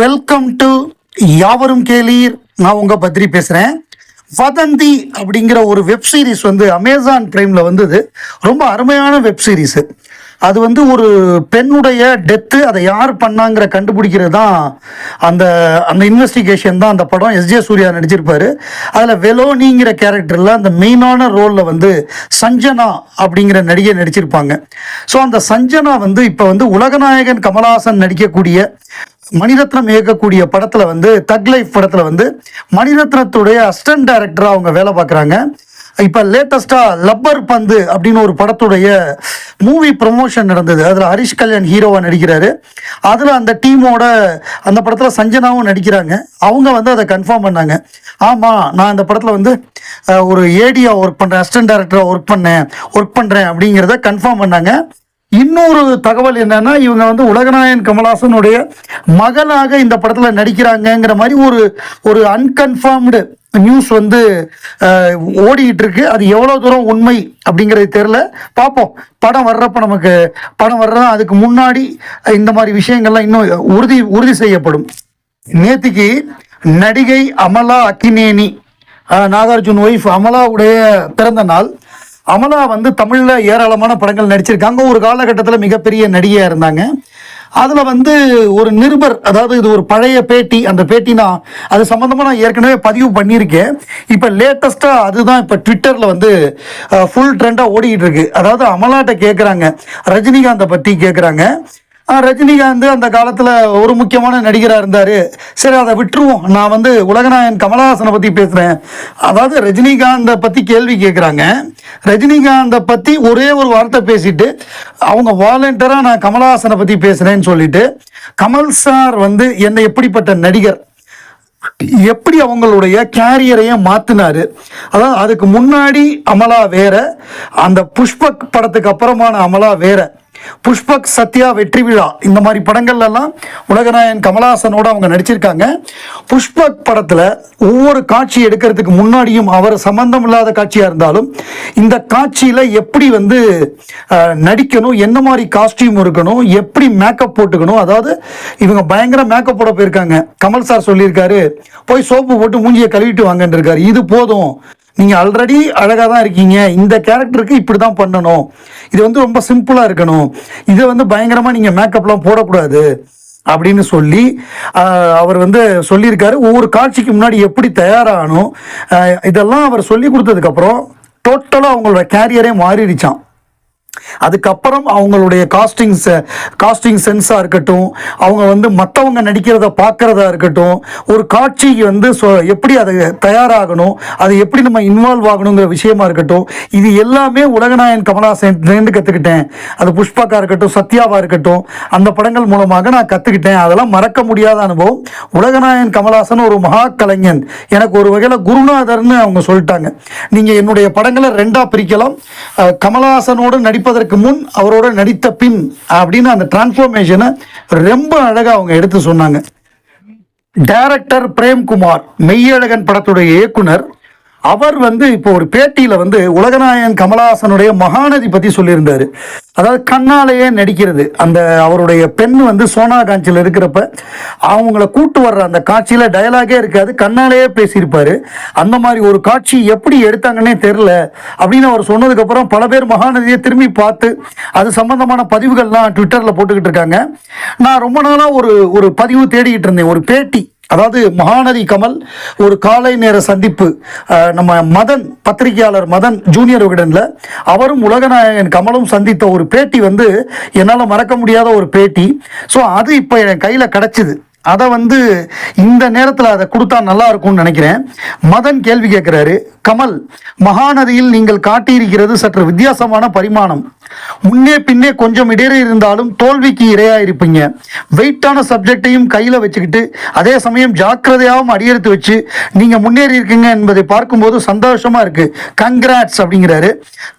Welcome to யாவரும் கேளீர். நான் உங்க பத்ரி பேசுறேன். வதந்தி அப்படிங்கிற ஒரு வெப் சீரிஸ் வந்து அமேசான் பிரைம்ல வந்தது. ரொம்ப அருமையான வெப் சீரிஸ் அது வந்து ஒரு பெண்ணுடைய டெத்து அதை யார் பண்ணாங்கிற கண்டுபிடிக்கிறது தான் அந்த அந்த இன்வெஸ்டிகேஷன் தான் அந்த படம். எஸ்ஜே சூர்யா நடிச்சிருப்பாரு. அதில் வெலோனிங்கிற கேரக்டரில் அந்த மெயினான ரோலில் வந்து சஞ்சனா அப்படிங்கிற நடிகை நடிச்சிருப்பாங்க. ஸோ அந்த சஞ்சனா வந்து இப்போ வந்து உலகநாயகன் கமலஹாசன் நடிக்கக்கூடிய மணிரத்னம் இயக்கக்கூடிய படத்தில் வந்து தக் லைஃப் படத்தில் வந்து மணிரத்னத்துடைய அசிஸ்டன்ட் டைரக்டராக அவங்க வேலை பார்க்குறாங்க. இப்போ லேட்டஸ்ட்டாக லப்பர் பந்து அப்படின்னு ஒரு படத்துடைய மூவி ப்ரொமோஷன் நடந்தது. அதில் ஹரிஷ் கல்யாண் ஹீரோவாக நடிக்கிறாரு. அதில் அந்த டீமோட அந்த படத்தில் சஞ்சனாவும் நடிக்கிறாங்க. அவங்க வந்து அதை கன்ஃபார்ம் பண்ணாங்க. ஆமாம் நான் அந்த படத்தில் வந்து ஒரு ஏடியாக ஒர்க் பண்ணுறேன் அசிஸ்டன்ட் டைரக்டராக ஒர்க் பண்ணேன் ஒர்க் பண்ணுறேன் அப்படிங்கிறத கன்ஃபார்ம் பண்ணாங்க. இன்னொரு தகவல் என்னன்னா இவங்க வந்து உலகநாயன் கமலஹாசனுடைய மகளாக இந்த படத்துல நடிக்கிறாங்கங்கிற மாதிரி ஒரு ஒரு அன்கன்ஃபார்ம்டு நியூஸ் வந்து ஓடிக்கிட்டு இருக்கு அது எவ்வளோ தூரம் உண்மை அப்படிங்கிறது தெரில பார்ப்போம். படம் வர்றப்ப நமக்கு படம் வர்றதா அதுக்கு முன்னாடி இந்த மாதிரி விஷயங்கள்லாம் இன்னும் உறுதி உறுதி செய்யப்படும். நேத்திக்கு நடிகை அமலா அக்கினேனி நாகார்ஜுன் ஒய்ஃப் அமலாவுடைய பிறந்த நாள். அமலா வந்து தமிழில் ஏராளமான படங்கள் நடிச்சிருக்காங்க ஒரு காலகட்டத்தில் மிகப்பெரிய நடிகையாக இருந்தாங்க. அதில் வந்து ஒரு நிருபர் அதாவது இது ஒரு பழைய பேட்டி அந்த பேட்டினா அது சம்மந்தமாக நான் ஏற்கனவே பதிவு பண்ணியிருக்கேன். இப்போ லேட்டஸ்ட்டாக அதுதான் இப்போ ட்விட்டரில் வந்து ஃபுல் ட்ரெண்டாக ஓடிக்கிட்டு இருக்கு. அதாவது அமலாட்ட கேட்குறாங்க ரஜினிகாந்தை பற்றி கேட்குறாங்க ரஜினிகாந்த் அந்த காலத்தில் ஒரு முக்கியமான நடிகராக இருந்தார். சரி அதை விட்டுருவோம். நான் வந்து உலகநாயன் கமலஹாசனை பற்றி பேசுகிறேன் அதாவது ரஜினிகாந்தை பற்றி கேள்வி கேட்குறாங்க ரஜினிகாந்தை பற்றி ஒரே ஒரு வார்த்தை பேசிட்டு அவங்க வாலண்டியராக நான் கமலஹாசனை பற்றி பேசுகிறேன்னு சொல்லிட்டு கமல் சார் வந்து என்னை எப்படிப்பட்ட நடிகர் எப்படி அவங்களுடைய கேரியரையே மாத்தினாரு. அதாவது அதுக்கு முன்னாடி அமலா வேற அந்த புஷ்பக் படத்துக்கு அப்புறமான அமலா வேற. புஷ்பக் சத்யா வெற்றி விழா. இந்த மாதிரி படங்கள்ல எல்லாம் உலகநாயகன் கமலஹாசனோட அவங்க நடிச்சிருக்காங்க. புஷ்பக் படத்துல ஒவ்வொரு காட்சி எடுக்கிறதுக்கு முன்னாடியும் அவர் சம்பந்தம் இல்லாத காட்சியா இருந்தாலும் இந்த காட்சியில எப்படி வந்து நடிக்கணும் என்ன மாதிரி காஸ்டியூம் இருக்கணும் எப்படி மேக்கப் போட்டுக்கணும் அதாவது இவங்க பயங்கர மேக்கப் போட போயிருக்காங்க. கமல் சார் சொல்லியிருக்காரு போய் சோப்பு போட்டு மூஞ்சியை கழுவிட்டு வாங்கன்னு இருக்காரு இது போதும். நீங்கள் ஆல்ரெடி அழகாக தான் இருக்கீங்க. இந்த கேரக்டருக்கு இப்படி தான் பண்ணணும். இது வந்து ரொம்ப சிம்பிளாக இருக்கணும். இதை வந்து பயங்கரமாக நீங்கள் மேக்கப்லாம் போடக்கூடாது. அப்படின்னு சொல்லி அவர் வந்து சொல்லியிருக்காரு. ஒவ்வொரு காட்சிக்கு முன்னாடி எப்படி தயாராகணும் இதெல்லாம் அவர் சொல்லி கொடுத்ததுக்கப்புறம் டோட்டலாக அவங்களோட கேரியரே மாறிடுச்சான் அதுக்கப்புறம் அவங்களுடைய காஸ்டிங்ஸ் காஸ்டிங் சென்ஸாக இருக்கட்டும் அவங்க வந்து மற்றவங்க நடிக்கிறத பார்க்கறதா இருக்கட்டும் ஒரு காட்சிக்கு வந்து எப்படி அது தயாராகணும் அது எப்படி நம்ம இன்வால்வ் ஆகணுங்கிற விஷயமா இருக்கட்டும் இது எல்லாமே உலகநாயன் கமலஹாசன் கற்றுக்கிட்டேன் அது புஷ்பாக்கா இருக்கட்டும் சத்யாவா இருக்கட்டும் அந்த படங்கள் மூலமாக நான் கற்றுக்கிட்டேன் அதெல்லாம் மறக்க முடியாத அனுபவம். உலகநாயன் கமலாசன் ஒரு மகா கலைஞன். எனக்கு ஒரு வகையில் குருநாதர்னு அவங்க சொல்லிட்டாங்க. நீங்கள் என்னுடைய படங்களை ரெண்டாக பிரிக்கலாம். கமலாசனோடு நடிப்பது நடிப்பதற்கு முன் அவரோட நடித்த பின் அப்படின்னு அந்த டிரான்ஸ்ஃபர்மேஷனை ரொம்ப அழகாக அவங்க எடுத்து சொன்னாங்க. டைரக்டர் பிரேம்குமார் மெய்யழகன் படத்துடைய இயக்குனர் அவர் வந்து இப்போ ஒரு பேட்டியில் வந்து உலகநாயகன் கமலஹாசனுடைய மகாநதி பற்றி சொல்லியிருந்தாரு. அதாவது கண்ணாலேயே நடிக்கிறது. அந்த அவருடைய பெண் வந்து சோனா காஞ்சியில் இருக்கிறப்ப அவங்கள கூட்டு வர்ற அந்த காட்சியில் டயலாகே இருக்காது. கண்ணாலேயே பேசியிருப்பாரு. அந்த மாதிரி ஒரு காட்சி எப்படி எடுத்தாங்கன்னே தெரில அப்படின்னு அவர் சொன்னதுக்கப்புறம் பல பேர் மகாநதியை திரும்பி பார்த்து அது சம்பந்தமான பதிவுகள்லாம் ட்விட்டரில் போட்டுக்கிட்டு இருக்காங்க. நான் ரொம்ப நாளாக ஒரு ஒரு பதிவு தேடிக்கிட்டு இருந்தேன். ஒரு பேட்டி. அதாவது மகாநதி கமல் ஒரு காலை நேர சந்திப்பு நம்ம மதன் பத்திரிகையாளர் மதன் ஜூனியர் விகடனில் அவரும் உலகநாயகன் கமலும் சந்தித்த ஒரு பேட்டி வந்து என்னால் மறக்க முடியாத ஒரு பேட்டி. ஸோ அது இப்போ என் கையில் கிடச்சிது. அதை வந்து இந்த நேரத்தில் அதை கொடுத்தா நல்லா இருக்கும்னு நினைக்கிறேன். மதன் கேள்வி கேட்குறாரு கமல் மகாநதியில் நீங்கள் காட்டியிருக்கிறது சற்று வித்தியாசமான பரிமாணம். முன்னே பின்னே கொஞ்சம் இடையே இருந்தாலும் தோல்விக்கு இரையாயிருப்பீங்க. வெயிட்டான சப்ஜெக்டையும் கையில் வச்சுக்கிட்டு அதே சமயம் ஜாக்கிரதையாகவும் அடியெடுத்து வச்சு நீங்கள் முன்னேறி இருக்கீங்க என்பதை பார்க்கும்போது சந்தோஷமாக இருக்குது கங்க்ராட்ஸ் அப்படிங்கிறாரு.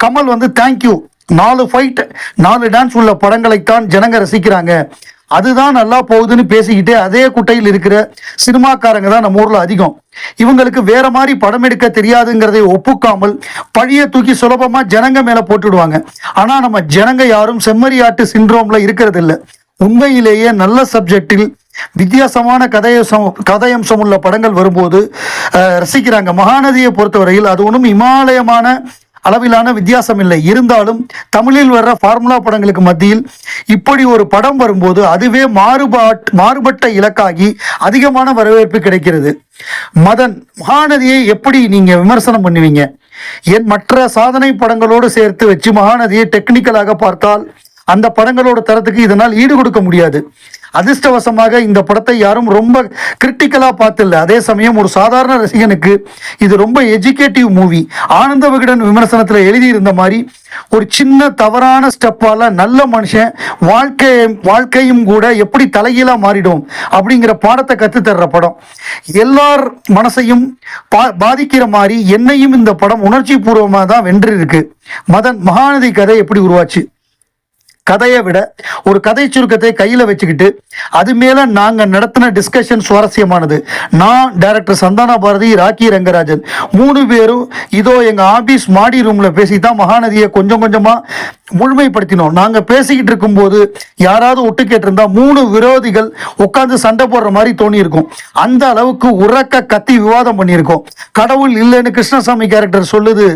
கமல் வந்து தேங்க்யூ நாலு ஃபைட் நாலு டான்ஸ் உள்ள படங்களைத்தான் ஜனங்க ரசிக்கிறாங்க. அதுதான் நல்லா போகுதுன்னு பேசிக்கிட்டு அதே குட்டையில் இருக்கிற சினிமாக்காரங்க தான் நம்ம ஊரில் அதிகம். இவங்களுக்கு வேற மாதிரி படம் எடுக்க தெரியாதுங்கிறதை ஒப்புக்காமல் பழிய தூக்கி சுலபமா ஜனங்க மேல போட்டுடுவாங்க. ஆனா நம்ம ஜனங்க யாரும் செம்மறியாட்டு சிண்ட்ரோம்ல இருக்கிறது இல்லை உண்மையிலேயே நல்ல சப்ஜெக்டில் வித்தியாசமான கதையம்சம் கதையம்சம் உள்ள படங்கள் வரும்போது ரசிக்கிறாங்க. மகாநதியை பொறுத்தவரையில் அது ஒன்றும் இமாலயமான அளவிலான வித்தியாசம் இல்லை. இருந்தாலும் தமிழில் வர்ற ஃபார்முலா படங்களுக்கு மத்தியில் இப்படி ஒரு படம் வரும்போது அதுவே மாறுபாட் மாறுபட்ட இலக்காகி அதிகமான வரவேற்பு கிடைக்கிறது. மதன் மகாநதியை எப்படி நீங்க விமர்சனம் பண்ணுவீங்க? என் மற்ற சாதனை படங்களோடு சேர்த்து வச்சு மகாநதியை டெக்னிக்கலாக பார்த்தால் அந்த படங்களோட தரத்துக்கு இதனால் ஈடு கொடுக்க முடியாது. அதிர்ஷ்டவசமாக இந்த படத்தை யாரும் ரொம்ப கிரிட்டிக்கலா பார்த்தில்ல. அதே சமயம் ஒரு சாதாரண ரசிகனுக்கு இது ரொம்ப எஜுகேட்டிவ் மூவி ஆனந்த விகடன் விமர்சனத்துல எழுதியிருந்த மாதிரி ஒரு சின்ன தவறான ஸ்டெப்பால நல்ல மனுஷன் வாழ்க்கை வாழ்க்கையும் கூட எப்படி தலைகீழா மாறிடும் அப்படிங்கிற பாடத்தை கத்து தர்ற படம். எல்லார் மனசையும் பா- பாதிக்கிற மாதிரி என்னையும் இந்த படம் உணர்ச்சி பூர்வமாக தான் வென்றிருக்கு. மதன் மகாநதி கதை எப்படி உருவாச்சு? கதையை விட ஒரு கதை சுருக்கத்தை கையில் வச்சுக்கிட்டு அது மேலே நாங்கள் நடத்தின டிஸ்கஷன் சுவாரஸ்யமானது. நான் டைரக்டர் சந்தானா பாரதி ராக்கி ரங்கராஜன் மூணு பேரும் இதோ எங்கள் ஆஃபீஸ் மாடி ரூமில் பேசி தான் மகாநதியை கொஞ்சம் கொஞ்சமாக முழுமைப்படுத்தினோம். நாங்கள் பேசிக்கிட்டு இருக்கும்போது யாராவது ஒட்டு கேட்டிருந்தா மூணு விரோதிகள் உட்காந்து சண்டை போடுற மாதிரி தோணியிருக்கும். அந்த அளவுக்கு உறக்க கத்தி விவாதம் பண்ணியிருக்கோம். கடவுள் இல்லைன்னு கிருஷ்ணசாமி கேரக்டர் சொல்லுது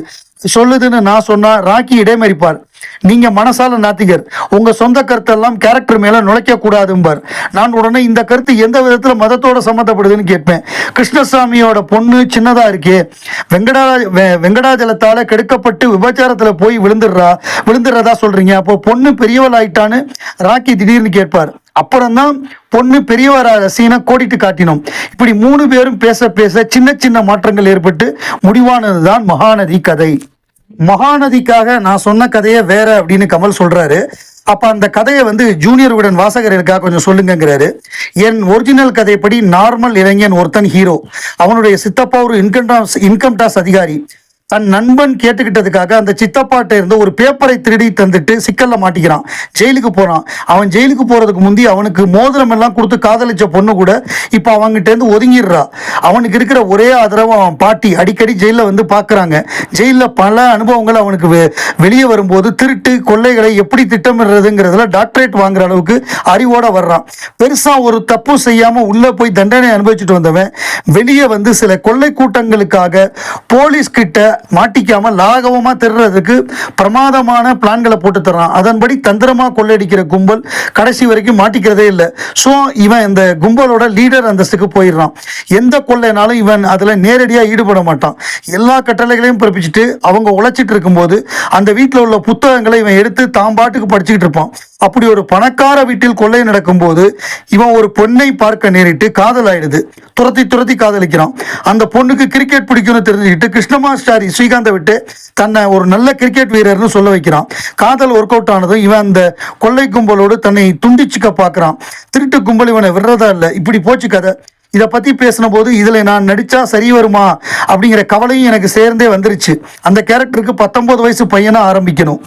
சொல்லுதுன்னு நான் சொன்னா ராக்கி இடைமறிப்பார். நீங்க மனசால நாத்திகர். உங்க சொந்த கருத்தெல்லாம் கேரக்டர் மேல நுழைக்க கூடாதும்பார் நான் உடனே இந்த கருத்து எந்த விதத்துல மதத்தோட சம்மந்தப்படுதுன்னு கேட்பேன். கிருஷ்ணசாமியோட பொண்ணு சின்னதா இருக்கே. வெங்கடா வெங்கடாஜலத்தால கெடுக்கப்பட்டு விபச்சாரத்துல போய் விழுந்துடுறா விழுந்துடுறதா சொல்றீங்க. அப்போ பொண்ணு பெரியவள் ஆயிட்டான்னு ராக்கி திடீர்னு கேட்பார். அப்புறம்தான் பொண்ணு பெரியவராக சீனை கோடிட்டு காட்டினோம். இப்படி மூணு பேரும் பேச பேச சின்ன சின்ன மாற்றங்கள் ஏற்பட்டு முடிவானதுதான் மகாநதி கதை. மகாநதிக்காக நான் சொன்ன கதையை வேற அப்படின்னு கமல் சொல்றாரு. அப்ப அந்த கதையை வந்து ஜூனியர் உடன் வாசகர் இருக்கா கொஞ்சம் சொல்லுங்கிறாரு என் ஒரிஜினல் கதைப்படி நார்மல் இளைஞன் ஒருத்தன் ஹீரோ அவனுடைய சித்தப்பா ஒரு இன்கம் டாக்ஸ் இன்கம் டாக்ஸ் அதிகாரி. தன் நண்பன் கேட்டுக்கிட்டதுக்காக அந்த சித்தப்பாட்ட இருந்து ஒரு பேப்பரை திருடி தந்துட்டு சிக்கல்ல மாட்டிக்கிறான். ஜெயிலுக்கு போறான். அவன் ஜெயிலுக்கு போறதுக்கு முந்தி அவனுக்கு மோதிரம் எல்லாம் கொடுத்து காதலிச்ச பொண்ணு கூட இப்போ அவங்ககிட்ட இருந்து ஒதுங்கிடுறா. அவனுக்கு இருக்கிற ஒரே ஆதரவு அவன் பாட்டி. அடிக்கடி ஜெயிலில் வந்து பார்க்குறாங்க ஜெயிலில் பல அனுபவங்கள் அவனுக்கு வெ- வெளியே வரும்போது திருட்டு கொள்ளைகளை எப்படி திட்டமிடுறதுங்கிறதுல டாக்டரேட் வாங்குற அளவுக்கு அறிவோட வர்றான். பெருசா ஒரு தப்பு செய்யாம உள்ள போய் தண்டனை அனுபவிச்சுட்டு வந்தவன் வெளியே வந்து சில கொள்ளை கூட்டங்களுக்காக போலீஸ் கிட்ட மாட்டிக்காம லாகவமா திருறதுக்கு பிரமாதமான பிளான்களை போட்டு தர்றான். அதன்படி தந்திரமா கொள்ளையடிக்கிற கும்பல் கடைசி வரைக்கும் மாட்டிக்கிறதே இல்லை. ஸோ இவன் இந்த கும்பலோட லீடர் அந்தஸ்துக்கு போயிடுறான். எந்த கொள்ளைனாலும் இவன் அதுல நேரடியா ஈடுபட மாட்டான். எல்லா கட்டளைகளையும் பிறப்பிச்சுட்டு அவங்க உழைச்சிட்டு இருக்கும்போது அந்த வீட்டில் உள்ள புத்தகங்களை இவன் எடுத்து தாம் பாட்டுக்கு படிச்சுக்கிட்டு இருப்பான். அப்படி ஒரு பணக்கார வீட்டில் கொள்ளை நடக்கும்போது இவன் ஒரு பொண்ணை பார்க்க நேரிட்டு காதல் ஆயிடுது துரத்தி துரத்தி காதலிக்கிறான். அந்த பொண்ணுக்கு கிரிக்கெட் பிடிக்கும்னு தெரிஞ்சுக்கிட்டு கிருஷ்ணமாச்சாரி ஸ்ரீகாந்தை விட்டு தன்னை ஒரு நல்ல கிரிக்கெட் வீரர்னு சொல்ல வைக்கிறான். காதல் ஒர்க் அவுட் ஆனதும் இவன் அந்த கொள்ளை கும்பலோடு தன்னை துண்டிச்சுக்க பார்க்கறான். திருட்டு கும்பல் இவனை விடுறதா இல்லை. இப்படி போச்சு கதை. இதை பற்றி பேசின போது இதில் நான் நடித்தா சரி வருமா அப்படிங்கிற கவலையும் எனக்கு சேர்ந்தே வந்துருச்சு. அந்த கேரக்டருக்கு பத்தொம்போது வயசு பையனாக ஆரம்பிக்கணும்.